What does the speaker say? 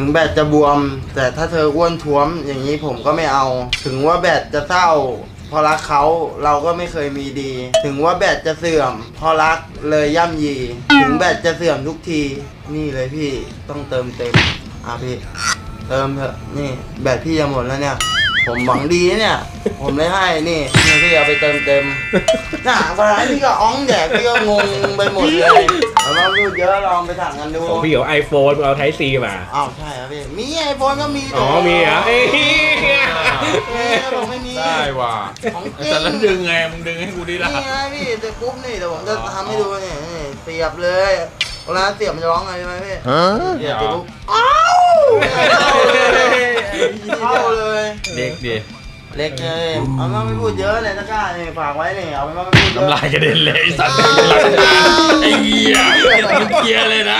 ถึงแบตจะบวม แต่ถ้าเธออ้วนท้วมอย่างนี้ผมก็ไม่เอา ถึงว่าแบตจะเศร้าพอรักเขาเราก็ไม่เคยมีดี ถึงว่าแบตจะเสื่อม พอรักเลยย่ำยี ถึงแบตจะเสื่อมทุกที นี่เลยพี่ต้องเติมเต็มอะพี่ เติมเถอะนี่แบตพี่จะหมดแล้วเนี่ย ผมหวังดีนะเนี่ย ผมเลยให้นี่นี่พี่เอาไปเติมเต็มน่ะเวลาพี่ก็อ้องแดกพี่ก็งงไปหมดเลยเอามาพูดเยอะลองไปถามกันดูของพี่เอาไอโฟนเอาไทซีมาอ้าวใช่ครับพี่มีไอโฟนก็มีอ๋อมีเหรอเอ้ยมีนะผมไม่มีได้ว่ะของจริงแต่แล้วดึงไงมึงดึงให้กูดีละนี่ไงพี่จะปุ๊บนี่เดี๋ยวผมจะทำให้ดูนี่นี่เสียบเลยเวลาเสียบมันจะร้องไงใช่ไหมพี่เสียบปุ๊บอ้าวเข้า เลยเด็กดิเล็กเลยเอามาไม่พูดเยอะเลยตะกร้านี่ฝากไว้นี่เอาไปมาไม่พูดเยอะน้ำลายกระเด็นเลยไอ้สัตว์ไอ้เหี้ยมึงเคลียร์เลยนะ